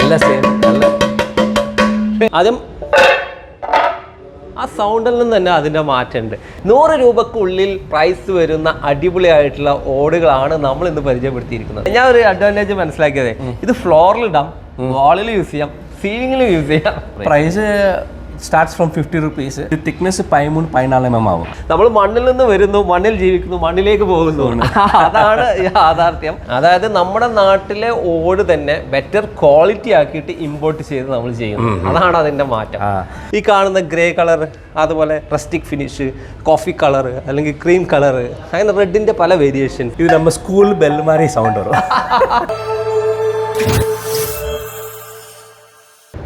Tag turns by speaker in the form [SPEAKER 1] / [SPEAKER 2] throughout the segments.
[SPEAKER 1] എല്ലാം സെയിം ആദ്യം ആ സൗണ്ടിൽ നിന്ന് തന്നെ അതിന്റെ മാറ്റമുണ്ട്. നൂറ് രൂപക്കുള്ളിൽ പ്രൈസ് വരുന്ന അടിപൊളിയായിട്ടുള്ള ഓടുകളാണ് നമ്മൾ ഇന്ന് പരിചയപ്പെടുത്തിയിരിക്കുന്നത്. ഞാൻ ഒരു അഡ്വാന്റേജ് മനസ്സിലാക്കിയത് ഇത് ഫ്ലോറിൽ ഇടാം വാളിൽ യൂസ് ചെയ്യാം സീലിംഗിൽ യൂസ് ചെയ്യാം.
[SPEAKER 2] Price starts from fifty rupees thickness പതിമൂന്ന് പതിനാല് എം എം ആവും.
[SPEAKER 1] നമ്മൾ മണ്ണിൽ നിന്ന് വരുന്നു മണ്ണിൽ ജീവിക്കുന്നു മണ്ണിലേക്ക് പോകുന്നു. അതാണ് യാഥാർത്ഥ്യം. അതായത് നമ്മുടെ നാട്ടിലെ ഓട് തന്നെ ബെറ്റർ ക്വാളിറ്റി ആക്കിയിട്ട് ഇമ്പോർട്ട് ചെയ്ത് നമ്മൾ ചെയ്യുന്നു. അതാണ് അതിന്റെ മാറ്റം. ഈ കാണുന്ന ഗ്രേ കളർ അതുപോലെ റസ്റ്റിക് ഫിനിഷ് കോഫി കളർ അല്ലെങ്കിൽ ക്രീം കളർ അങ്ങനെ റെഡിന്റെ പല വേരിയേഷൻ
[SPEAKER 2] ഇത് നമ്മൾ സ്കൂൾ ബെൽമാരി സൗണ്ട് വരും.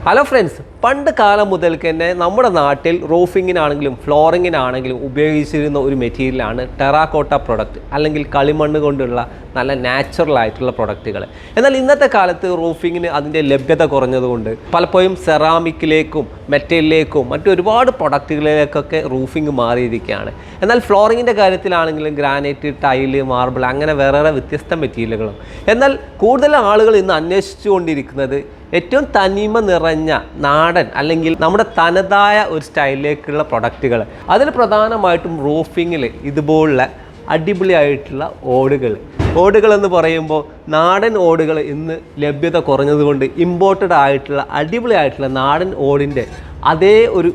[SPEAKER 1] ഹലോ ഫ്രണ്ട്സ് പണ്ട് കാലം മുതൽക്ക് തന്നെ നമ്മുടെ നാട്ടിൽ റൂഫിങ്ങിനാണെങ്കിലും ഫ്ലോറിങ്ങിനാണെങ്കിലും ഉപയോഗിച്ചിരുന്ന ഒരു മെറ്റീരിയലാണ് ടെറാക്കോട്ട പ്രൊഡക്റ്റ് അല്ലെങ്കിൽ കളിമണ്ണ് കൊണ്ടുള്ള നല്ല നാച്ചുറൽ ആയിട്ടുള്ള പ്രൊഡക്റ്റുകൾ. എന്നാൽ ഇന്നത്തെ കാലത്ത് റൂഫിങ്ങിന് അതിന്റെ ലഭ്യത കുറഞ്ഞതുകൊണ്ട് പലപ്പോഴും സെറാമിക്കിലേക്കും മെറ്റലിലേക്കും മറ്റു ഒരുപാട് പ്രൊഡക്റ്റുകളിലേക്കൊക്കെ റൂഫിങ് മാറിയിരിക്കുകയാണ്. എന്നാൽ ഫ്ലോറിങ്ങിന്റെ കാര്യത്തിലാണെങ്കിലും ഗ്രാനൈറ്റ് ടൈൽ മാർബിൾ അങ്ങനെ വേറെ വ്യത്യസ്ത മെറ്റീരിയലുകളും. എന്നാൽ കൂടുതൽ ആളുകൾ ഇന്ന് അന്വേഷിച്ചുകൊണ്ടിരിക്കുന്നത് ഏറ്റവും തനിമ നിറഞ്ഞ നാടൻ അല്ലെങ്കിൽ നമ്മുടെ തനതായ ഒരു സ്റ്റൈലിലേക്കുള്ള പ്രൊഡക്റ്റുകൾ. അതിൽ പ്രധാനമായിട്ടും റൂഫിങ്ങിൽ ഇതുപോലുള്ള അടിപൊളിയായിട്ടുള്ള ഓടുകൾ. ഓടുകൾ എന്ന് പറയുമ്പോൾ നാടൻ ഓടുകൾ ഇന്ന് ലഭ്യത കുറഞ്ഞതുകൊണ്ട് ഇമ്പോർട്ടഡ് ആയിട്ടുള്ള അടിപൊളിയായിട്ടുള്ള നാടൻ ഓടിന്റെ അതേ ഒരു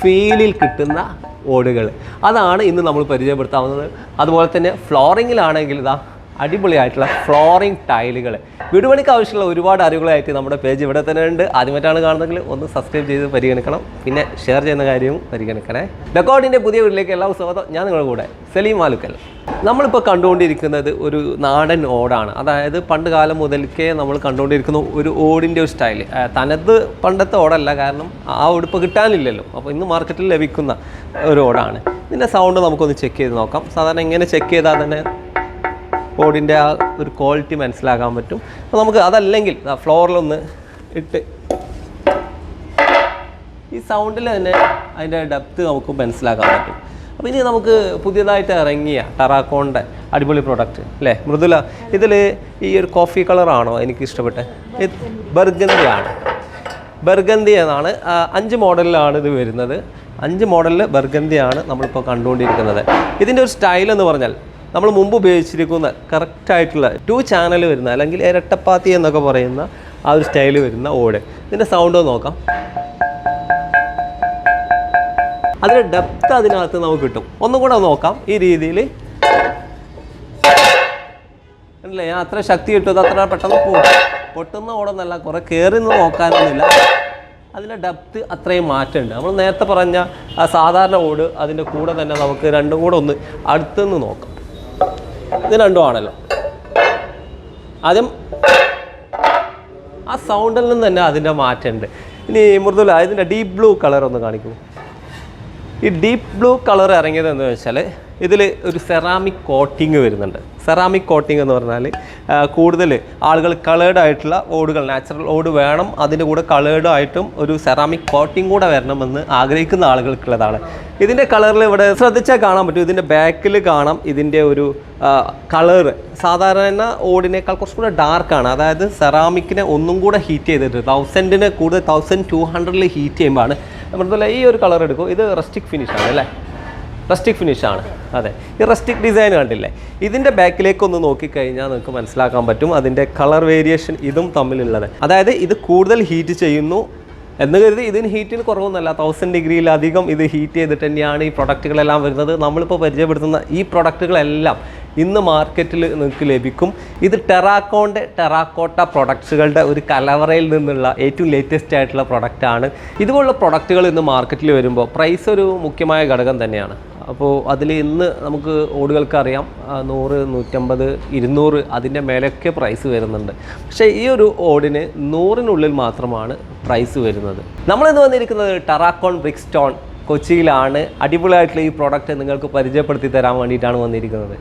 [SPEAKER 1] ഫീലിൽ കിട്ടുന്ന ഓടുകൾ. അതാണ് ഇന്ന് നമ്മൾ പരിചയപ്പെടുത്താവുന്നത്. അതുപോലെ തന്നെ ഫ്ലോറിങ്ങിലാണെങ്കിൽ ഇതാ അടിപൊളിയായിട്ടുള്ള ഫ്ലോറിംഗ് ടൈലുകൾ വീടുപണിക്ക് ആവശ്യമുള്ള ഒരുപാട് അറിവുകളായിട്ട് നമ്മുടെ പേജ് ഇവിടെ തന്നെ ഉണ്ട്. ആദ്യമായിട്ടാണ് കാണുന്നതെങ്കിൽ ഒന്ന് സബ്സ്ക്രൈബ് ചെയ്ത് പരിഗണിക്കണം. പിന്നെ ഷെയർ ചെയ്യുന്ന കാര്യവും പരിഗണിക്കണേ. ഡെക്കോഡിന്റെ പുതിയ വീട്ടിലേക്ക് എല്ലാ സ്വാഗതം. ഞാൻ നിങ്ങളുടെ കൂടെ സലീം മാലുക്കൽ. നമ്മളിപ്പോൾ കണ്ടുകൊണ്ടിരിക്കുന്നത് ഒരു നാടൻ ഓടാണ്. അതായത് പണ്ട് കാലം മുതൽക്കേ നമ്മൾ കണ്ടുകൊണ്ടിരിക്കുന്ന ഒരു ഓടിന്റെ ഒരു സ്റ്റൈൽ തനത് പണ്ടത്തെ ഓടല്ല. കാരണം ആ ഓട് കിട്ടാനില്ലല്ലോ. അപ്പോൾ ഇന്ന് മാർക്കറ്റിൽ ലഭിക്കുന്ന ഒരു ഓടാണ്. ഇതിന്റെ സൗണ്ട് നമുക്കൊന്ന് ചെക്ക് ചെയ്ത് നോക്കാം. സാധാരണ ഇങ്ങനെ ചെക്ക് ചെയ്താൽ തന്നെ ഓടിന്റെ ആ ഒരു ക്വാളിറ്റി മനസ്സിലാക്കാൻ പറ്റും. അപ്പോൾ നമുക്ക് അതല്ലെങ്കിൽ ഫ്ലോറിലൊന്ന് ഇട്ട് ഈ സൗണ്ടിൽ തന്നെ അതിന്റെ ഡെപ്ത്ത് നമുക്ക് മനസ്സിലാക്കാൻ പറ്റും. അപ്പോൾ ഇനി നമുക്ക് പുതിയതായിട്ട് ഇറങ്ങിയ ടറാക്കോണിന്റെ അടിപൊളി പ്രൊഡക്റ്റ് അല്ലേ മൃദുല ഇതിൽ ഈ ഒരു കോഫി കളറാണോ എനിക്ക് ഇഷ്ടപ്പെട്ടത് ബർഗന്തിയാണ് ബർഗന്തി എന്നാണ് അഞ്ച് മോഡലിലാണ് ഇത് വരുന്നത്. അഞ്ച് മോഡലിൽ ബർഗന്തിയാണ് നമ്മളിപ്പോൾ കണ്ടുകൊണ്ടിരിക്കുന്നത്. ഇതിന്റെ ഒരു സ്റ്റൈൽ എന്ന് പറഞ്ഞാൽ നമ്മൾ മുമ്പ് ഉപയോഗിച്ചിരിക്കുന്ന കറക്റ്റായിട്ടുള്ള ടു ചാനൽ വരുന്ന അല്ലെങ്കിൽ ഇരട്ടപ്പാത്തി എന്നൊക്കെ പറയുന്ന ആ ഒരു സ്റ്റൈൽ വരുന്ന ഓട്. ഇതിന്റെ സൗണ്ട് നോക്കാം. അതിന്റെ ഡെപ്ത് അതിനകത്ത് നമുക്ക് കിട്ടും. ഒന്നും കൂടെ നോക്കാം. ഈ രീതിയിൽ. അല്ലേ? ഞാൻ അത്ര ശക്തി കിട്ടും. അത്ര പെട്ടെന്ന് പോകും പൊട്ടുന്ന ഓടൊന്നല്ല. കുറേ കയറി നിന്ന് നോക്കാനൊന്നുമില്ല. അതിന്റെ ഡെപ്ത് അത്രയും മാറ്റമുണ്ട്. നമ്മൾ നേരത്തെ പറഞ്ഞ സാധാരണ ഓട് അതിന്റെ കൂടെ തന്നെ നമുക്ക് രണ്ടും കൂടെ ഒന്ന് അടുത്തുനിന്ന് നോക്കാം. ഇത് രണ്ടും ആണല്ലോ. ആദ്യം ആ സൗണ്ടിൽ നിന്ന് തന്നെ അതിന്റെ മാറ്റമുണ്ട്. ഇനി മൃദുല ഇതിന്റെ ഡീപ്പ് ബ്ലൂ കളർ ഒന്ന് കാണിക്കൂ. ഈ ഡീപ്പ് ബ്ലൂ കളർ ഇറങ്ങിയത് എന്ന് വെച്ചാൽ ഇതിൽ ഒരു സെറാമിക് കോട്ടിങ് വരുന്നുണ്ട്. സെറാമിക് കോട്ടിംഗ് എന്ന് പറഞ്ഞാൽ കൂടുതൽ ആളുകൾ കളേർഡ് ആയിട്ടുള്ള ഓടുകൾ നാച്ചുറൽ ഓട് വേണം അതിന്റെ കൂടെ കളേർഡ് ആയിട്ടും ഒരു സെറാമിക് കോട്ടിംഗ് കൂടെ വരണമെന്ന് ആഗ്രഹിക്കുന്ന ആളുകൾക്കുള്ളതാണ്. ഇതിന്റെ കളറിൽ ഇവിടെ ശ്രദ്ധിച്ചാൽ കാണാൻ പറ്റും. ഇതിന്റെ ബാക്കിൽ കാണാം ഇതിന്റെ ഒരു കളറ് സാധാരണ ഓടിനേക്കാൾ കുറച്ചും കൂടെ ഡാർക്കാണ് അതായത് സെറാമിക്കിനെ ഒന്നും കൂടെ ഹീറ്റ് ചെയ്തിട്ട് തൗസൻഡിന് കൂടുതൽ തൗസൻഡ് ടു ഹൺഡ്രഡിൽ ഹീറ്റ് ചെയ്യുമ്പോഴാണ്. നമ്മുടെ ഈ ഒരു കളർ എടുക്കും. ഇത് റെസ്റ്റിക് ഫിനിഷ് ആണ് അല്ലേ? റസ്റ്റിക് ഫിനിഷ് ആണ്. അതെ. ഈ റസ്റ്റിക് ഡിസൈൻ കണ്ടില്ലേ? ഇതിന്റെ ബാക്കിലേക്ക് ഒന്ന് നോക്കിക്കഴിഞ്ഞാൽ നിങ്ങൾക്ക് മനസ്സിലാക്കാൻ പറ്റും അതിന്റെ കളർ വേരിയേഷൻ ഇതും തമ്മിലുള്ളത്. അതായത് ഇത് കൂടുതൽ ഹീറ്റ് ചെയ്യുന്നു എന്ന് കരുതി ഇതിന് ഹീറ്റിന് കുറവൊന്നുമല്ല തൗസൻഡ് ഡിഗ്രിയിലധികം ഇത് ഹീറ്റ് ചെയ്തിട്ട് തന്നെയാണ് ഈ പ്രൊഡക്റ്റുകളെല്ലാം വരുന്നത്. നമ്മളിപ്പോൾ പരിചയപ്പെടുത്തുന്ന ഈ പ്രൊഡക്റ്റുകളെല്ലാം ഇന്ന് മാർക്കറ്റിൽ നിങ്ങൾക്ക് ലഭിക്കും. ഇത് ടെറാക്കോണ്ടെ ടെറാക്കോട്ട പ്രൊഡക്ട്സുകളുടെ ഒരു കലവറയിൽ നിന്നുള്ള ഏറ്റവും ലേറ്റസ്റ്റ് ആയിട്ടുള്ള പ്രൊഡക്റ്റാണ് ഇതുപോലുള്ള പ്രൊഡക്റ്റുകൾ ഇന്ന് മാർക്കറ്റിൽ വരുമ്പോൾ പ്രൈസ് ഒരു മുഖ്യമായ ഘടകം തന്നെയാണ്. അപ്പോൾ അതിൽ ഇന്ന് നമുക്ക് ഓടുകൾക്ക് അറിയാം ആ, നൂറ് നൂറ്റമ്പത് ഇരുന്നൂറ് അതിന്റെ മേലൊക്കെ പ്രൈസ് വരുന്നുണ്ട്. പക്ഷേ ഈ ഒരു ഓടിന് നൂറിനുള്ളിൽ മാത്രമാണ് പ്രൈസ് വരുന്നത്. നമ്മളിന്ന് വന്നിരിക്കുന്നത് ടറാക്കോൺ ബ്രിക് സ്റ്റോൺ കൊച്ചിയിലാണ്. അടിപൊളിയായിട്ടുള്ള ഈ പ്രോഡക്റ്റ് നിങ്ങൾക്ക് പരിചയപ്പെടുത്തി തരാൻ വേണ്ടിയിട്ടാണ് വന്നിരിക്കുന്നത്.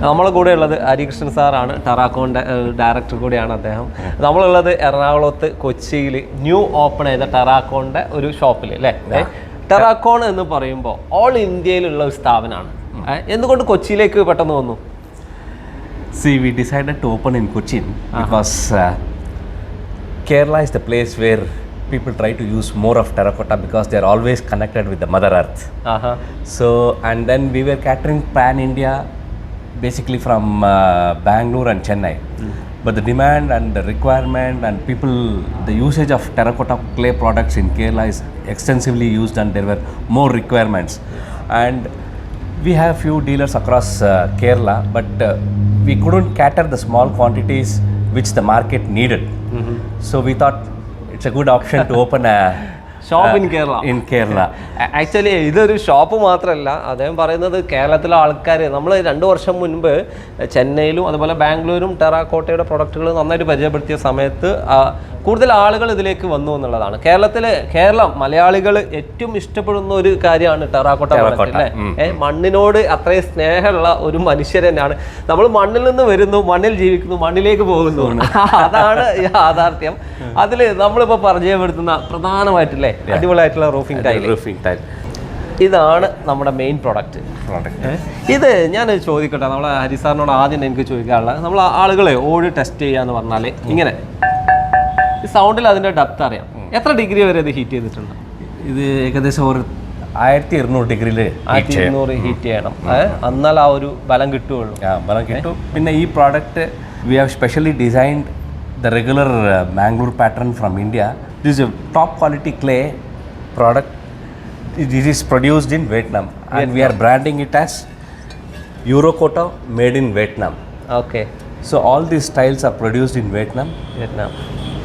[SPEAKER 1] നമ്മളെ കൂടെ ഉള്ളത് ഹരികൃഷ്ണൻ സാറാണ് ടറാക്കോൺ ഡയറക്ടർ കൂടിയാണ് അദ്ദേഹം. നമ്മളുള്ളത് എറണാകുളത്ത് കൊച്ചിയിൽ ന്യൂ ഓപ്പൺ ചെയ്ത ടറാക്കോണിന്റെ ഒരു ഷോപ്പിൽ അല്ലേ? ടെറാക്കോൺ എന്ന് പറയുമ്പോൾ ഓൾ ഇന്ത്യയിലുള്ള ഒരു സ്ഥാപനമാണ് എന്തുകൊണ്ട് കൊച്ചിയിലേക്ക് പെട്ടെന്ന് വന്നു
[SPEAKER 2] we decided to open in Cochin because uh, Kerala is the place where people try to use more of terracotta because they are always connected with the Mother Earth.
[SPEAKER 1] ആഹാ
[SPEAKER 2] So, and then we were catering pan India basically from uh, Bangalore and Chennai. But the demand and the requirement and people, the usage of terracotta clay products in Kerala is extensively used and there were more requirements. And we have few dealers across uh, Kerala, but uh, we couldn't cater the small quantities which the market needed. So we thought it's a good option to open a
[SPEAKER 1] shop in Kerala
[SPEAKER 2] in Kerala
[SPEAKER 1] actually ഇതൊരു shop മാത്രമല്ല. അദ്ദേഹം പറയുന്നത് കേരളത്തിലെ ആൾക്കാർ നമ്മൾ രണ്ട് വർഷം മുൻപ് ചെന്നൈയിലും അതുപോലെ ബാംഗ്ലൂരും ടെറാക്കോട്ടയുടെ പ്രൊഡക്റ്റുകൾ നന്നായിട്ട് പരിചയപ്പെടുത്തിയ സമയത്ത് കൂടുതൽ ആളുകൾ ഇതിലേക്ക് വന്നു എന്നുള്ളതാണ്. കേരളത്തിലെ കേരളം മലയാളികൾ ഏറ്റവും ഇഷ്ടപ്പെടുന്ന ഒരു കാര്യമാണ് ടെറാക്കോട്ട അല്ലേ? മണ്ണിനോട് അത്രയും സ്നേഹമുള്ള ഒരു മനുഷ്യർ തന്നെയാണ്. നമ്മൾ മണ്ണിൽ നിന്ന് വരുന്നു മണ്ണിൽ ജീവിക്കുന്നു മണ്ണിലേക്ക് പോകുന്നു. അതാണ് യാഥാർത്ഥ്യം. അതിൽ നമ്മളിപ്പോൾ പരിചയപ്പെടുത്തുന്ന പ്രധാനമായിട്ടില്ലേ? അടിപൊളിയായിട്ടുള്ള റൂഫിംഗ് ടൈൽ
[SPEAKER 2] റൂഫിംഗ് ടൈൽ
[SPEAKER 1] ഇതാണ് നമ്മുടെ മെയിൻ പ്രൊഡക്റ്റ് ഇത് ഞാൻ ചോദിക്കട്ടെ? നമ്മളെ ഹരിസാറിനോട് ആദ്യം എനിക്ക് ചോദിക്കാനുള്ളത് നമ്മൾ ആളുകളെ ഓടി ടെസ്റ്റ് ചെയ്യാന്ന് പറഞ്ഞാൽ ഇങ്ങനെ. സൗണ്ടിൽ അതിന്റെ ഡെപ്ത് അറിയാം. എത്ര ഡിഗ്രി വരെ ഇത് ഹീറ്റ് ചെയ്തിട്ടുണ്ട്?
[SPEAKER 2] ഇത് ഏകദേശം ഒരു ആയിരത്തി ഇരുന്നൂറ് ഡിഗ്രിയിൽ
[SPEAKER 1] ആയിരത്തി ഇരുന്നൂറ് ഹീറ്റ് ചെയ്യണം? എന്നാൽ ആ ഒരു ബലം കിട്ടുകയുള്ളൂ.
[SPEAKER 2] ബലം കിട്ടും. പിന്നെ ഈ product we have specially designed the regular Bangalore pattern from India this a top quality clay product. This is produced in Vietnam and we are branding it as Eurocoto made in Vietnam.
[SPEAKER 1] Okay.
[SPEAKER 2] So all these tiles are produced in Vietnam
[SPEAKER 1] Vietnam.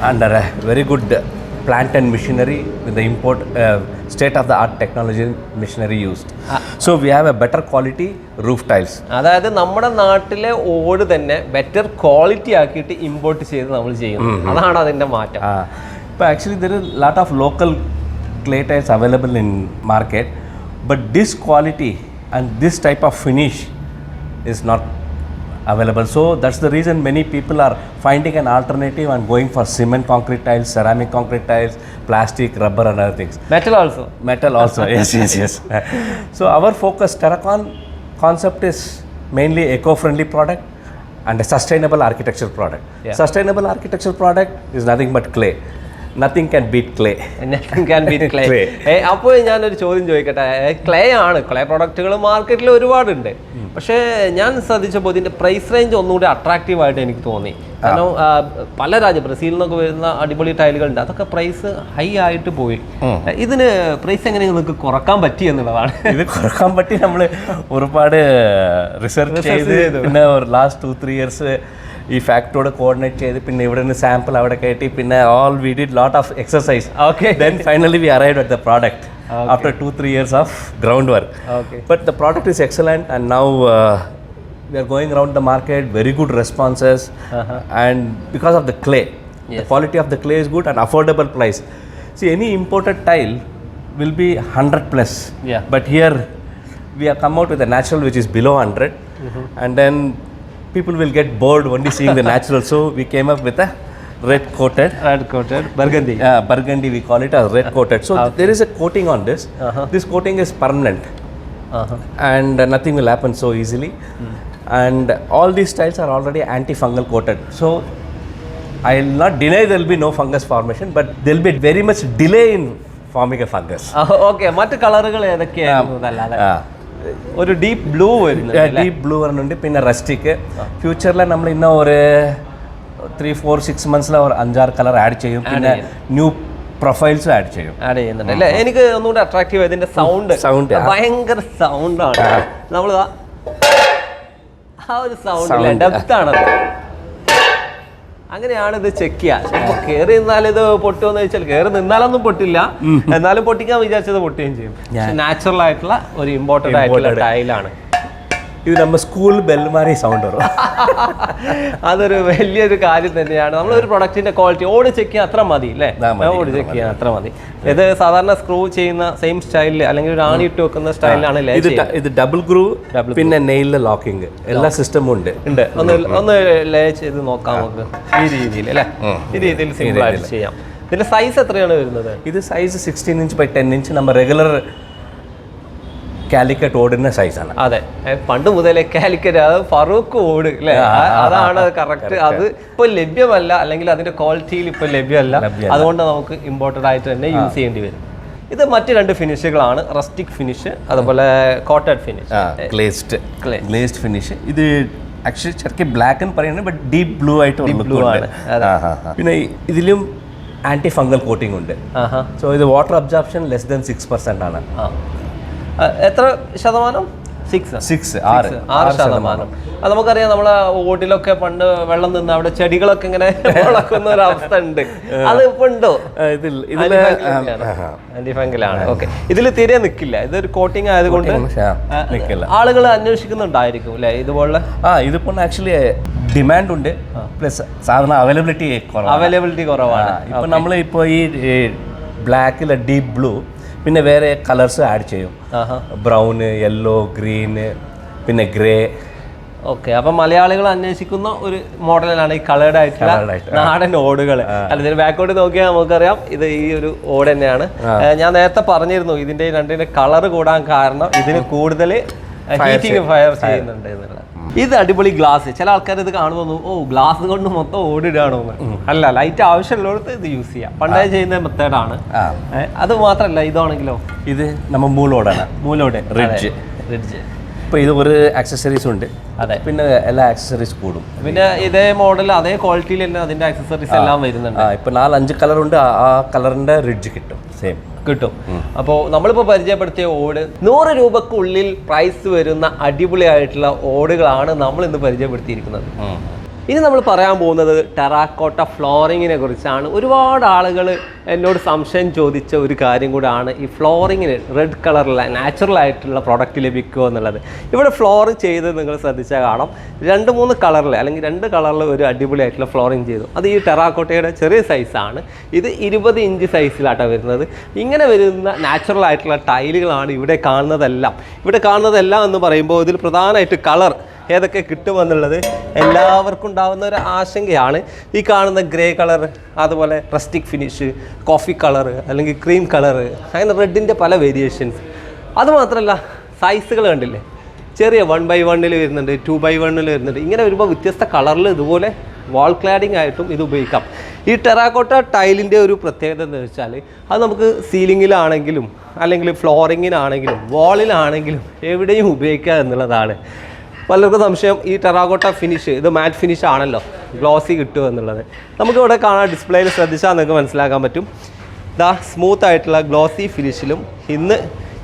[SPEAKER 2] under a very good uh, plant and machinery with the import uh, state of the art technology machinery used. So we have a better quality roof tiles.
[SPEAKER 1] അതായത് നമ്മുടെ നാട്ടിലെ ഓട് തന്നെ better quality ആക്കിയിട്ട് import ചെയ്ത് നമ്മൾ ചെയ്യുന്നു അതാണ് അതിന്റെ മാറ്റം
[SPEAKER 2] Uh, But actually, there is a lot of local clay tiles available in market, but this quality and this type of finish is not available. So that's the reason many people are finding an alternative and going for cement concrete tiles, ceramic concrete tiles, plastic, rubber and other things.
[SPEAKER 1] Metal also.
[SPEAKER 2] Metal also, yes, yes, yes. so our focus, Terracon concept is mainly eco-friendly product and a sustainable architecture product.
[SPEAKER 1] Yeah.
[SPEAKER 2] Sustainable architecture product is nothing but clay. Nothing beat clay
[SPEAKER 1] nothing can beat
[SPEAKER 2] clay Clay.
[SPEAKER 1] അപ്പോൾ ഞാനൊരു ചോദ്യം ചോദിക്കട്ടെ? Clay ആണ്. Clay പ്രൊഡക്റ്റുകൾ മാർക്കറ്റിൽ ഒരുപാടുണ്ട്. പക്ഷേ ഞാൻ ശ്രദ്ധിച്ചപ്പോൾ ഇതിന്റെ പ്രൈസ് റേഞ്ച് ഒന്നുകൂടി അട്രാക്റ്റീവ് ആയിട്ട് എനിക്ക് തോന്നി. കാരണം പല രാജ്യം ബ്രസീലിൽ നിന്നൊക്കെ വരുന്ന അടിപൊളി ടൈലുകളുണ്ട്. അതൊക്കെ പ്രൈസ് ഹൈ ആയിട്ട് പോയി. ഇതിന് പ്രൈസ് എങ്ങനെ നിങ്ങൾക്ക് കുറയ്ക്കാൻ പറ്റി എന്നുള്ളതാണ്.
[SPEAKER 2] ഇത് കുറയ്ക്കാൻ പറ്റി നമ്മൾ ഒരുപാട് റിസർച്ച് ചെയ്ത്. പിന്നെ ലാസ്റ്റ് ടു ത്രീ ഇയേഴ്സ് ഈ ഫാക്ടറിയോട് കോർഡിനേറ്റ് ചെയ്ത് പിന്നെ ഇവിടെ നിന്ന് സാമ്പിൾ അവിടെ കയറ്റി പിന്നെ all we did lot of exercise
[SPEAKER 1] okay
[SPEAKER 2] then finally we arrived at the product after two three years of groundwork
[SPEAKER 1] Okay.
[SPEAKER 2] but the product is excellent and now uh, we are going around the market very good responses and because of the clay the quality of the clay is good and affordable price see any imported tile will be 100 plus
[SPEAKER 1] Yeah.
[SPEAKER 2] but here we have come out with a natural which is below 100 and then people will get bored only seeing the natural so we came up with a red coated
[SPEAKER 1] red coated burgundy
[SPEAKER 2] uh, burgundy we call it as red coated so there is a coating on this this coating is permanent and uh, nothing will happen so easily and all these tiles are already antifungal coated so i will not deny there will be no fungus formation but there will be very much delay in forming a fungus
[SPEAKER 1] okay മറ്റ് കളറുകൾ ഏതൊക്കെയായിരുന്നു അതല്ലാതെ
[SPEAKER 2] uh,
[SPEAKER 1] ഒരു deep blue വരുന്നുണ്ട്
[SPEAKER 2] deep blue വരുന്നുണ്ട്. പിന്നെ റസ്റ്റിക്ക് ഫ്യൂച്ചറിൽ നമ്മൾ ഇന്ന ഒരു ത്രീ ഫോർ സിക്സ് മന്ത്സിൽ ഒരു അഞ്ചാറ് കളർ ആഡ് ചെയ്യും. പിന്നെ ന്യൂ പ്രൊഫൈൽസും ആഡ് ചെയ്യും.
[SPEAKER 1] ആഡ് ചെയ്യുന്നുണ്ട് അല്ലേ? എനിക്ക് ഒന്നുകൂടെ അട്രാക്റ്റീവ് ഇതിന്റെ സൗണ്ട്
[SPEAKER 2] സൗണ്ട്
[SPEAKER 1] ഭയങ്കര സൗണ്ടാണ് നമ്മൾ ആ ഒരു സൗണ്ട്. ഡെപ്ത് ആണത്. അങ്ങനെയാണ് ഇത് ചെക്ക് ചെയ്യുക കയറി നിന്നാൽ ഇത് പൊട്ടുമെന്ന് ചോദിച്ചാൽ കയറി നിന്നാലൊന്നും പൊട്ടില്ല. എന്നാലും പൊട്ടിക്കാൻ വിചാരിച്ചത് പൊട്ടുകയും ചെയ്യും. നാച്ചുറൽ ആയിട്ടുള്ള ഒരു ഇമ്പോർട്ടന്റ് ആയിട്ടുള്ള ടൈലാണ്
[SPEAKER 2] ഇത് നമ്മൾ സ്കൂൾ ബെൽമാരി സൗണ്ട് വരും.
[SPEAKER 1] അതൊരു വലിയൊരു കാര്യം തന്നെയാണ്. നമ്മളൊരു പ്രൊഡക്റ്റിന്റെ ക്വാളിറ്റി ഓട് ചെക്ക് ചെയ്യാൻ അത്ര മതി അല്ലേ? ഓട് ചെക്ക് ചെയ്യാൻ അത്ര മതി. ഇത് സാധാരണ സ്ക്രൂ ചെയ്യുന്ന സെയിം സ്റ്റൈലിൽ അല്ലെങ്കിൽ ഒരു ആണി ഇട്ട് വെക്കുന്ന സ്റ്റൈലിലാണ്
[SPEAKER 2] ഇത് ഡബിൾ ഇത് ഡബിൾ ഗ്രൂ പിന്നെ നെയിലിലെ ലോക്കിംഗ് എല്ലാ സിസ്റ്റമും ഉണ്ട്.
[SPEAKER 1] ഉണ്ട്. ഒന്ന് ഒന്ന് ലേ ചെയ്ത് നോക്കാം നമുക്ക് ഈ രീതിയിൽ അല്ലേ? ഈ രീതിയിൽ സിമ്പിൾ ആയിട്ട് ചെയ്യാം. ഇതിന്റെ സൈസ് എത്രയാണ് വരുന്നത്?
[SPEAKER 2] ഇത് size sixteen inch by ten inch നമ്മൾ റെഗുലർ കാലിക്കറ്റ് ഓടിന്റെ സൈസാണ്
[SPEAKER 1] അതെ. പണ്ട് മുതലേ കാലിക്കറ്റ് അത് ഫറൂഖ് ഓട് അല്ലേ അതാണ് കറക്റ്റ് അത് ഇപ്പൊ ലഭ്യമല്ല അല്ലെങ്കിൽ അതിന്റെ ക്വാളിറ്റിയിൽ ഇപ്പൊ ലഭ്യമല്ല. അതുകൊണ്ട് നമുക്ക് ഇമ്പോർട്ടന്റ് ആയിട്ട് തന്നെ യൂസ് ചെയ്യേണ്ടി വരും. ഇത് മറ്റു രണ്ട് ഫിനിഷുകളാണ് റസ്റ്റിക് ഫിനിഷ് അതുപോലെ coated
[SPEAKER 2] finish
[SPEAKER 1] glazed.
[SPEAKER 2] Glazed finish ഇത് ആക്ച്വലി ചെറുക്കി ബ്ലാക്ക് എന്ന് പറയുന്നത് ബട്ട് ഡീപ് ബ്ലൂ ആയിട്ട് ബ്ലൂ
[SPEAKER 1] ആണ്.
[SPEAKER 2] പിന്നെ ഇതിലും ആന്റി ഫംഗൽ കോട്ടിംഗ് ഉണ്ട് സോ ഇത് water absorption less than six percent ആണ്.
[SPEAKER 1] എത്ര ശതമാനം? സിക്സ്
[SPEAKER 2] സിക്സ് ആറ്.
[SPEAKER 1] ആറ് ശതമാനം. അത് നമുക്കറിയാം നമ്മളെ ഓട്ടിലൊക്കെ പണ്ട് വെള്ളം നിന്ന് അവിടെ ചെടികളൊക്കെ ഇങ്ങനെ വളക്കുന്ന ഒരു അവസ്ഥ ഉണ്ട്. അത് ഇപ്പൊ ഉണ്ടോ? ആന്റിഫംഗലാണ് ഓക്കെ ഇതിൽ തീരെ നിൽക്കില്ല ഇതൊരു കോട്ടിംഗ് ആയതുകൊണ്ട്
[SPEAKER 2] നിൽക്കില്ല
[SPEAKER 1] ആളുകൾ അന്വേഷിക്കുന്നുണ്ടായിരിക്കും അല്ലെ? ഇതുപോലെ
[SPEAKER 2] ആ ഇതിപ്പോ ആക്ച്വലി ഡിമാൻഡ് ഉണ്ട്. പ്ലസ് സാധനം അവൈലബിലിറ്റി കുറവാണ്.
[SPEAKER 1] അവൈലബിലിറ്റി കുറവാണ്.
[SPEAKER 2] ഇപ്പൊ നമ്മൾ ഇപ്പോൾ ഈ ബ്ലാക്കിലെ ഡീപ് ബ്ലൂ പിന്നെ വേറെ കളേഴ്സ് ആഡ് ചെയ്യും.
[SPEAKER 1] ബ്രൗൺ
[SPEAKER 2] ബ്രൗണ് യെല്ലോ ഗ്രീന് പിന്നെ ഗ്രേ
[SPEAKER 1] ഓക്കെ അപ്പൊ മലയാളികൾ അന്വേഷിക്കുന്ന ഒരു മോഡലാണ് ഈ കളേർഡ് ആയിട്ടുള്ള നാടൻ ഓടുകൾ അല്ലെങ്കിൽ ബാക്കോട്ട് നോക്കിയാൽ നമുക്കറിയാം ഇത് ഈ ഒരു ഓട് തന്നെയാണ്. ഞാൻ നേരത്തെ പറഞ്ഞിരുന്നു ഇതിന്റെ രണ്ടിന്റെ കളർ കൂടാൻ കാരണം ഇതിന് കൂടുതൽ ഹീറ്റിംഗ് ഫയർ ചെയ്യുന്നുണ്ട് എന്നുള്ളത്. ഇത് അടിപൊളി ഗ്ലാസ് ചില ആൾക്കാർ ഇത് കാണുമ്പോൾ ഓ ഗ്ലാസ് കൊണ്ട് മൊത്തം ഓടിടാണോ അല്ല ലൈറ്റ് ആവശ്യമുള്ളവർക്ക് ഇത് യൂസ് ചെയ്യാം. പണ്ടേ ചെയ്യുന്ന മെത്തേഡാണ് അത് മാത്രമല്ല ഇതാണെങ്കിലോ?
[SPEAKER 2] ഇത് നമ്മൾ മൂലോടാണ്.
[SPEAKER 1] മൂലോടെ.
[SPEAKER 2] റിഡ്ജ്
[SPEAKER 1] റിഡ്ജ്
[SPEAKER 2] ഇപ്പോൾ ഇത് ഒരു ആക്സസറീസ് ഉണ്ട്.
[SPEAKER 1] അതെ.
[SPEAKER 2] പിന്നെ എല്ലാ ആക്സസറീസ് കൂടും.
[SPEAKER 1] പിന്നെ ഇതേ മോഡൽ അതേ ക്വാളിറ്റിയിൽ തന്നെ അതിന്റെ ആക്സസറീസ് എല്ലാം വരുന്നുണ്ട്.
[SPEAKER 2] ഇപ്പൊ നാലഞ്ച് നാല് അഞ്ച് കളർ ഉണ്ട് ആ- കളറിന്റെ റിഡ്ജ് കിട്ടും. സെയിം
[SPEAKER 1] കിട്ടും. അപ്പോൾ നമ്മളിപ്പോൾ പരിചയപ്പെടുത്തിയ ഓട് നൂറ് രൂപക്കുള്ളിൽ പ്രൈസ് വരുന്ന അടിപൊളിയായിട്ടുള്ള ഓടുകളാണ് നമ്മൾ ഇന്ന് പരിചയപ്പെടുത്തിയിരിക്കുന്നത് ഇനി നമ്മൾ പറയാൻ പോകുന്നത് ടെറാക്കോട്ട ഫ്ലോറിങ്ങിനെ കുറിച്ചാണ്. ഒരുപാട് ആളുകൾ എന്നോട് സംശയം ചോദിച്ച ഒരു കാര്യം കൂടാണ് ഈ ഫ്ലോറിങ്ങിന് റെഡ് കളറിലെ നാച്ചുറൽ ആയിട്ടുള്ള പ്രോഡക്റ്റ് ലഭിക്കുമോ എന്നുള്ളത്. ഇവിടെ ഫ്ലോർ ചെയ്ത് നിങ്ങൾ ശ്രദ്ധിച്ചാൽ കാണാം. രണ്ട് മൂന്ന് കളറിൽ അല്ലെങ്കിൽ രണ്ട് കളറിൽ ഒരു അടിപൊളിയായിട്ടുള്ള ഫ്ലോറിങ് ചെയ്തു. അത് ഈ ടെറാക്കോട്ടയുടെ ചെറിയ സൈസാണ് ഇത് ഇരുപത് ഇഞ്ച് സൈസിലാട്ടോ വരുന്നത്. ഇങ്ങനെ വരുന്ന നാച്ചുറൽ ആയിട്ടുള്ള ടൈലുകളാണ് ഇവിടെ കാണുന്നതെല്ലാം. ഇവിടെ കാണുന്നതെല്ലാം എന്ന് പറയുമ്പോൾ ഇതിൽ പ്രധാനമായിട്ട് കളർ ഏതൊക്കെ കിട്ടുമെന്നുള്ളത് എല്ലാവർക്കും ഉണ്ടാകുന്ന ഒരു ആശങ്കയാണ്. ഈ കാണുന്ന ഗ്രേ കളർ അതുപോലെ റസ്റ്റിക് ഫിനിഷ് കോഫി കളർ അല്ലെങ്കിൽ ക്രീം കളർ അങ്ങനെ റെഡിന്റെ പല വേരിയേഷൻസ് അതുമാത്രമല്ല സൈസുകൾ കണ്ടില്ലേ? ചെറിയ വൺ ബൈ വണ്ണിൽ വരുന്നുണ്ട് ടു ബൈ വണ്ണിൽ വരുന്നുണ്ട്. ഇങ്ങനെ വരുമ്പോൾ വ്യത്യസ്ത കളറിൽ ഇതുപോലെ വാൾ ക്ലാഡിംഗ് ആയിട്ടും ഇത് ഉപയോഗിക്കാം. ഈ ടെറാക്കോട്ട ടൈലിന്റെ ഒരു പ്രത്യേകത എന്ന് വെച്ചാൽ അത് നമുക്ക് സീലിങ്ങിലാണെങ്കിലും അല്ലെങ്കിൽ ഫ്ലോറിങ്ങിനാണെങ്കിലും വാളിലാണെങ്കിലും എവിടെയും ഉപയോഗിക്കുക എന്നുള്ളതാണ്. പലർക്കും സംശയം ഈ ടെറാക്കോട്ട ഫിനിഷ് ഇത് മാറ്റ് ഫിനിഷ് ആണല്ലോ? ഗ്ലോസി കിട്ടുമോ എന്നുള്ളത്. നമുക്കിവിടെ കാണാൻ ഡിസ്പ്ലേയിൽ ശ്രദ്ധിച്ചാൽ നിങ്ങൾക്ക് മനസ്സിലാക്കാൻ പറ്റും. ഇതാ സ്മൂത്ത് ആയിട്ടുള്ള ഗ്ലോസി ഫിനിഷിലും ഇന്ന്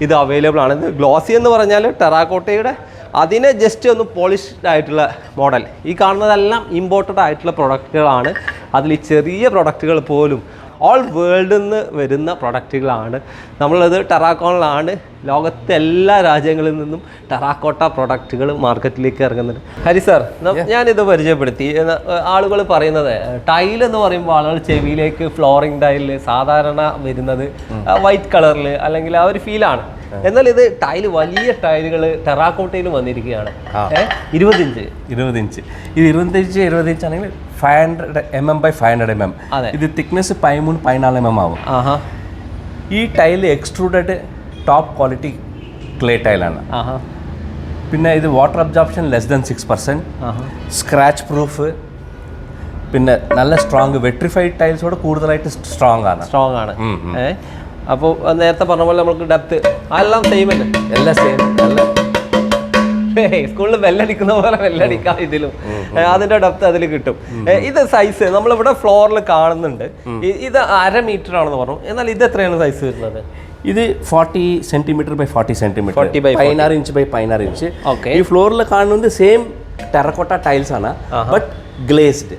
[SPEAKER 1] ഇത് അവൈലബിൾ ആണ്. ഇത് ഗ്ലോസി എന്ന് പറഞ്ഞാൽ ടെറാക്കോട്ടയുടെ അതിനെ ജസ്റ്റ് ഒന്ന് പോളിഷ്ഡ് ആയിട്ടുള്ള മോഡൽ ഈ കാണുന്നതെല്ലാം ഇമ്പോർട്ടഡ് ആയിട്ടുള്ള പ്രൊഡക്റ്റുകളാണ് അതിൽ ചെറിയ പ്രൊഡക്റ്റുകൾ പോലും ഓൾ വേൾഡിൽ നിന്ന് വരുന്ന പ്രൊഡക്റ്റുകളാണ് നമ്മളത് ടെറാക്കോണിലാണ്. ലോകത്തെ എല്ലാ രാജ്യങ്ങളിൽ നിന്നും ടെറാക്കോട്ട പ്രൊഡക്റ്റുകൾ മാർക്കറ്റിലേക്ക് ഇറങ്ങുന്നുണ്ട് ഹരി സാർ ഞാനിത് പരിചയപ്പെടുത്തി. ആളുകൾ പറയുന്നത് ടൈൽ എന്ന് പറയുമ്പോൾ ആളുകൾ ചെവിയിലേക്ക് ഫ്ലോറിംഗ് ടൈലിൽ സാധാരണ വരുന്നത് വൈറ്റ് കളറിൽ അല്ലെങ്കിൽ ആ ഒരു ഫീലാണ് എന്നാൽ ഇത് ടൈൽ വലിയ ടൈലുകൾ ടെറാക്കോട്ടയിൽ വന്നിരിക്കുകയാണ്. ഇരുപതിഞ്ച്. ഇരുപതിഞ്ച്.
[SPEAKER 2] ഇരുപത് ഇഞ്ച് ഇത് ഇരുപത്തിയഞ്ച് ഇരുപതിഞ്ച് ഇരുപത് ഇഞ്ച് ആണെങ്കിൽ five hundred M M by five hundred M
[SPEAKER 1] M.
[SPEAKER 2] ഇത് തിക്നെസ് പതിമൂന്ന് പതിനാല് എം എം ആവും.
[SPEAKER 1] ആഹാ.
[SPEAKER 2] ഈ tile extruded top quality clay ടൈലാണ്
[SPEAKER 1] ആഹാ.
[SPEAKER 2] പിന്നെ ഇത് water absorption less than six
[SPEAKER 1] percent
[SPEAKER 2] scratch proof പിന്നെ നല്ല സ്ട്രോങ് വെട്രിഫൈഡ് ടൈൽസോട് കൂടുതലായിട്ട് സ്ട്രോങ് ആണ്.
[SPEAKER 1] സ്ട്രോങ് ആണ്. അപ്പോൾ നേരത്തെ പറഞ്ഞ പോലെ നമുക്ക് ഡെപ്ത് അതെല്ലാം സെയിം അല്ലേ?
[SPEAKER 2] എല്ലാം സെയിം എല്ലാം
[SPEAKER 1] സ്കൂളിൽ ബെല്ലടിക്കുന്ന പോലെ ബെല്ലടിക്കാം ഇതിലും. അതിന്റെ ഡെപ്ത് അതിൽ കിട്ടും. ഇത് സൈസ് നമ്മളിവിടെ ഫ്ലോറിൽ കാണുന്നുണ്ട്. ഇത് അര മീറ്റർ ആണെന്ന് പറഞ്ഞു. എന്നാൽ ഇത് എത്രയാണ് സൈസ് വരുന്നത്?
[SPEAKER 2] ഇത് forty centimetre by forty centimetre
[SPEAKER 1] 40 by
[SPEAKER 2] പതിനാറ് ഇഞ്ച് ബൈ പതിനാറ് ഇഞ്ച്
[SPEAKER 1] ഓക്കെ
[SPEAKER 2] ഈ ഫ്ലോറിൽ കാണുന്നത് സെയിം ടെറക്കോട്ട ടൈൽസ് ആണ്. But
[SPEAKER 1] glazed.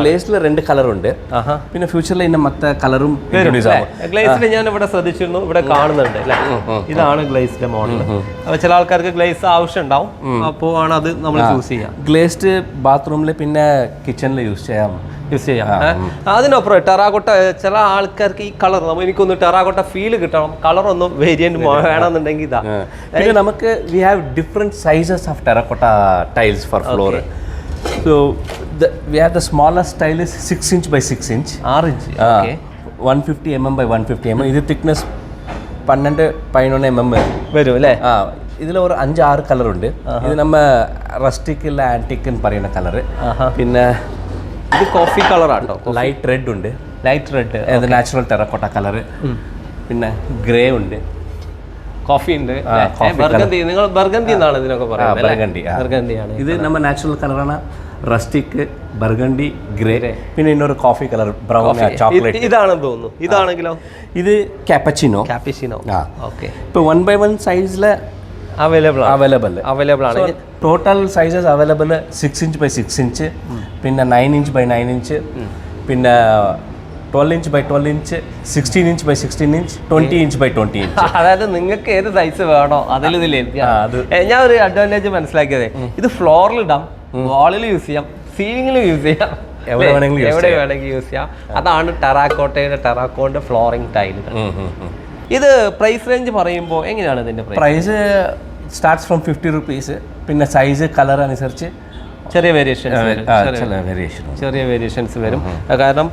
[SPEAKER 2] ഗ്ലേസ്ഡിൽ രണ്ട് കളർ ഉണ്ട് പിന്നെ ഫ്യൂച്ചറിൽ ഇന്ന മറ്റ കളറും
[SPEAKER 1] ഗ്ലേസിൽ ഞാൻ ഇവിടെ ശ്രദ്ധിച്ചിരുന്നു. ഇവിടെ കാണുന്നുണ്ട് ഇതാണ് ഗ്ലേസ്ഡ് മോഡൽ അപ്പൊ ചില ആൾക്കാർക്ക് ഗ്ലേസ് ആവശ്യം ഉണ്ടാവും അപ്പോൾ ആണ് അത് നമ്മൾ ചൂസ് ചെയ്യാം.
[SPEAKER 2] ഗ്ലേസ്ഡ് ബാത്റൂമിൽ പിന്നെ കിച്ചണിൽ യൂസ് ചെയ്യാം.
[SPEAKER 1] യൂസ് ചെയ്യാം? അതിനപ്പുറം ടെറാകോട്ട ചില ആൾക്കാർക്ക് ഈ കളർ എനിക്കൊന്ന് ടെറാകോട്ട ഫീൽ കിട്ടണം. കളർ ഒന്ന് വേരിയന്റ് വേണമെന്നുണ്ടെങ്കിൽ ഇതാ.
[SPEAKER 2] പിന്നെ നമുക്ക് we have different sizes of terracotta tiles for floor so we have the smallest tile is six inch by six inch
[SPEAKER 1] ആറ് inch
[SPEAKER 2] one fifty M M by one fifty M M ഇത് thickness പന്ത്രണ്ട് പതിനൊന്ന് M M
[SPEAKER 1] വരും അല്ലേ?
[SPEAKER 2] ആ ഇതിൽ ഒരു അഞ്ച് ആറ് കളർ ഉണ്ട്. ഇത് നമ്മ റസ്റ്റിക് ഇല്ല ആന്റിക് എന്ന് പറയുന്ന
[SPEAKER 1] കളറ്
[SPEAKER 2] പിന്നെ
[SPEAKER 1] ഇത് കോഫി കളറാട്ടോ
[SPEAKER 2] ലൈറ്റ് റെഡ് ഉണ്ട്.
[SPEAKER 1] ലൈറ്റ് റെഡ്
[SPEAKER 2] അത് നാച്ചുറൽ ടെറക്കോട്ട കളർ പിന്നെ ഗ്രേ ഉണ്ട്.
[SPEAKER 1] കോഫി ഉണ്ട്. ബർഗന്തി നിങ്ങൾ ബർഗന്തി എന്നാണ് ഇതിനൊക്കെ പറയുന്നത്
[SPEAKER 2] ബർഗന്തി
[SPEAKER 1] ബർഗന്തിയാണ്
[SPEAKER 2] ഇത് നമ്മൾ നാച്ചുറൽ കളറാണ് റസ്റ്റിക് ബർഗണ്ടി ഗ്രേ പിന്നെ ഇന്നൊരു കോഫി കളർ ബ്രൗൺ ചോക്ലേറ്റ്
[SPEAKER 1] ഇതാണെന്ന് തോന്നുന്നു. ഇതാണെങ്കിലോ?
[SPEAKER 2] ഇത് കാപ്പച്ചിനോ
[SPEAKER 1] കാപ്പച്ചിനോ
[SPEAKER 2] ആ.
[SPEAKER 1] ഓക്കെ
[SPEAKER 2] ഇപ്പോൾ വൺ ബൈ വൺ സൈസിൽ
[SPEAKER 1] അവൈലബിൾ ആണ്.
[SPEAKER 2] അവൈലബിൾ
[SPEAKER 1] അവൈലബിൾ ആണ്.
[SPEAKER 2] Total sizes available six inch by six inch പിന്നെ nine inch by nine inch പിന്നെ twelve inch by twelve inch sixteen inch by sixteen inch twenty inch by twenty inch
[SPEAKER 1] അതായത് നിങ്ങൾക്ക് ഏത് size വേണോ അതിൽ ഇതിൽ ഞാൻ ഒരു അഡ്വാന്റേജ് മനസ്സിലാക്കിയത്. ഇത് ഫ്ലോറിൽ ഇടാം വാളിൽ യൂസ് ചെയ്യാം സീലിംഗിൽ യൂസ് ചെയ്യാം.
[SPEAKER 2] എവിടെ വേണമെങ്കിലും
[SPEAKER 1] എവിടെ വേണമെങ്കിൽ യൂസ് ചെയ്യാം. അതാണ് ടെറാക്കോട്ടയുടെ ടെറാക്കോന്റെ ഫ്ലോറിംഗ് ടൈലുകൾ ഇത് പ്രൈസ് റേഞ്ച് പറയുമ്പോൾ എങ്ങനെയാണ് ഇതിന്റെ
[SPEAKER 2] price starts from fifty rupees പിന്നെ സൈസ് കളർ അനുസരിച്ച്
[SPEAKER 1] ചെറിയ വേരിയേഷൻസ് ചെറിയ-
[SPEAKER 2] വേരിയേഷൻ
[SPEAKER 1] ചെറിയ വേരിയേഷൻസ് വരും. കാരണം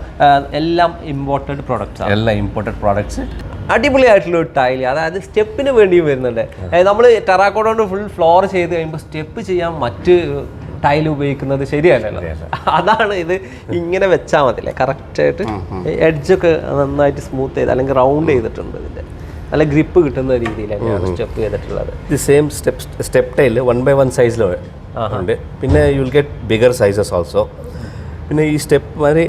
[SPEAKER 1] എല്ലാം ഇമ്പോർട്ടഡ് പ്രോഡക്ട്സ്
[SPEAKER 2] എല്ലാം ഇമ്പോർട്ടഡ് പ്രോഡക്ട്സ്
[SPEAKER 1] അടിപൊളിയായിട്ടുള്ള ഒരു ടൈൽ അതായത് സ്റ്റെപ്പിന് വേണ്ടിയും വരുന്നുണ്ട്. നമ്മൾ ടെറാക്കോട്ട കൊണ്ട് ഫുൾ ഫ്ലോർ ചെയ്ത് കഴിയുമ്പോൾ സ്റ്റെപ്പ് ചെയ്യാൻ മറ്റ് ടൈൽ ഉപയോഗിക്കുന്നത് ശരിയല്ലല്ലോ അതാണ് ഇത് ഇങ്ങനെ വെച്ചാൽ മതില്ലേ കറക്റ്റായിട്ട് എഡ്ജൊക്കെ നന്നായിട്ട് സ്മൂത്ത് ചെയ്ത് അല്ലെങ്കിൽ റൗണ്ട് ചെയ്തിട്ടുണ്ട് ഇതിന്റെ നല്ല ഗ്രിപ്പ് കിട്ടുന്ന രീതിയിലാണ് സ്റ്റെപ്പ് ചെയ്തിട്ടുള്ളത്.
[SPEAKER 2] ഇത് same step step tile one by one സൈസിൽ ഉണ്ട്. പിന്നെ you will get bigger sizes also പിന്നെ ഈ സ്റ്റെപ്പ് മാതിരി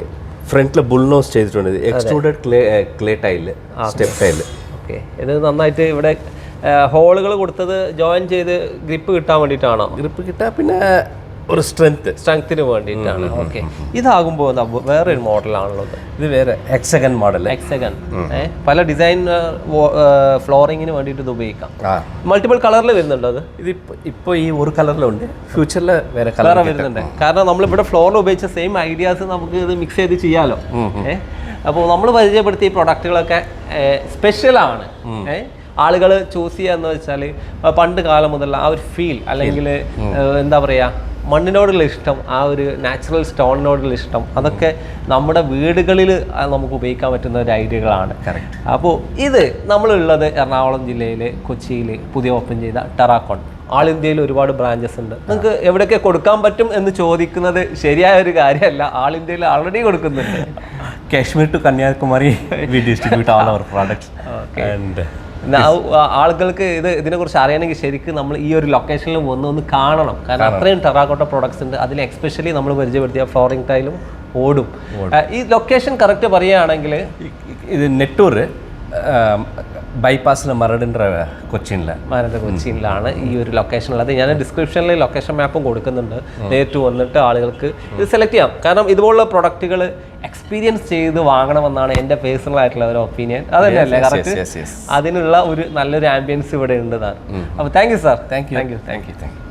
[SPEAKER 2] ഫ്രണ്ടിൽ ബുൾ നോസ് ചെയ്തിട്ടുണ്ട്. Extruded clay clay tile step tile
[SPEAKER 1] okay ഇത് നന്നായിട്ട് ഇവിടെ ഹോളുകൾ കൊടുത്തത് ജോയിൻ ചെയ്ത് ഗ്രിപ്പ് കിട്ടാൻ വേണ്ടിയിട്ടാണോ?
[SPEAKER 2] ഗ്രിപ്പ് കിട്ടാൻ പിന്നെ ഒരു സ്ട്രെങ്ത്
[SPEAKER 1] സ്ട്രെങ്ത്തിന് വേണ്ടിയിട്ടാണ്. ഓക്കെ ഇതാകുമ്പോൾ വേറെ ഒരു മോഡലാണല്ലോ ഇത്.
[SPEAKER 2] ഇത് വേറെ എക്സഗൻ മോഡൽ
[SPEAKER 1] എക്സഗൻ പല ഡിസൈൻ ഫ്ലോറിങ്ങിന് വേണ്ടിയിട്ട് ഇത് ഉപയോഗിക്കാം. മൾട്ടിപ്പിൾ കളറിൽ വരുന്നുണ്ടോ അത്?
[SPEAKER 2] ഇത് ഇപ്പോൾ ഈ ഒരു കളറിലുണ്ട് ഫ്യൂച്ചറിൽ വേറെ കളർ
[SPEAKER 1] വരുന്നുണ്ട്. കാരണം നമ്മളിവിടെ ഫ്ലോറിൽ ഉപയോഗിച്ച സെയിം ഐഡിയാസ് നമുക്ക് ഇത് മിക്സ് ചെയ്ത് ചെയ്യാമല്ലോ ഏഹ് അപ്പോൾ നമ്മൾ പരിചയപ്പെടുത്തിയ ഈ പ്രൊഡക്റ്റുകളൊക്കെ സ്പെഷ്യലാണ് ഏഹ് ആളുകൾ ചൂസ് ചെയ്യാന്ന് വെച്ചാൽ പണ്ട് കാലം മുതലുള്ള ആ ഒരു ഫീൽ അല്ലെങ്കിൽ എന്താ പറയുക മണ്ണിനോടുള്ള ഇഷ്ടം ആ ഒരു നാച്ചുറൽ സ്റ്റോണിനോടുള്ള ഇഷ്ടം അതൊക്കെ നമ്മുടെ വീടുകളിൽ നമുക്ക് ഉപയോഗിക്കാൻ പറ്റുന്ന ഒരു ഐഡിയകളാണ്. അപ്പോൾ ഇത് നമ്മളുള്ളത് എറണാകുളം ജില്ലയിൽ കൊച്ചിയിൽ പുതിയ ഓപ്പൺ ചെയ്ത ടെറാക്കോൺ. ആൾ ഇന്ത്യയിൽ ഒരുപാട് ബ്രാഞ്ചസ് ഉണ്ട്. നിങ്ങൾക്ക് എവിടെയൊക്കെ കൊടുക്കാൻ പറ്റും എന്ന് ചോദിക്കുന്നത് ശരിയായ ഒരു കാര്യമല്ല. ആൾ ഇന്ത്യയിൽ ആൾറെഡി കൊടുക്കുന്നുണ്ട്.
[SPEAKER 2] Kashmir to Kanyakumari we distribute all our
[SPEAKER 1] products and ആളുകൾക്ക് ഇത് ഇതിനെക്കുറിച്ച് അറിയണമെങ്കിൽ ശരിക്കും നമ്മൾ ഈ ഒരു ലൊക്കേഷനിൽ വന്ന് ഒന്ന് കാണണം. കാരണം അത്രയും ടെറാക്കോട്ട പ്രോഡക്ട്സ് ഉണ്ട്. അതിൽ എക്സ്പെഷ്യലി നമ്മൾ പരിചയപ്പെടുത്തിയ ഫ്ലോറിംഗ് ടൈലും ഓടും. ഈ ലൊക്കേഷൻ കറക്റ്റ് പറയുകയാണെങ്കിൽ
[SPEAKER 2] ഇത് നെട്ടൂർ ബൈപ്പാസിൽ മരടിന്റെ കൊച്ചിനിൽ
[SPEAKER 1] മരട് കൊച്ചിയിലാണ് ഈ ഒരു ലൊക്കേഷൻ ഉള്ളത്. ഞാൻ ഡിസ്ക്രിപ്ഷനിൽ ലൊക്കേഷൻ മാപ്പും കൊടുക്കുന്നുണ്ട്. നേരിട്ട് വന്നിട്ട് ആളുകൾക്ക് ഇത് സെലക്ട് ചെയ്യാം. കാരണം ഇതുപോലുള്ള പ്രൊഡക്റ്റുകൾ എക്സ്പീരിയൻസ് ചെയ്ത് വാങ്ങണമെന്നാണ് എന്റെ പേഴ്സണൽ ആയിട്ടുള്ള ഒരു ഒപ്പീനിയൻ
[SPEAKER 2] അതല്ലേ
[SPEAKER 1] കറക്റ്റ്. അതിനുള്ള ഒരു നല്ലൊരു ആംബിയൻസ് ഇവിടെ ഉണ്ട് താൻ അപ്പോൾ thank you sir
[SPEAKER 2] thank you
[SPEAKER 1] thank you
[SPEAKER 2] thank you thank you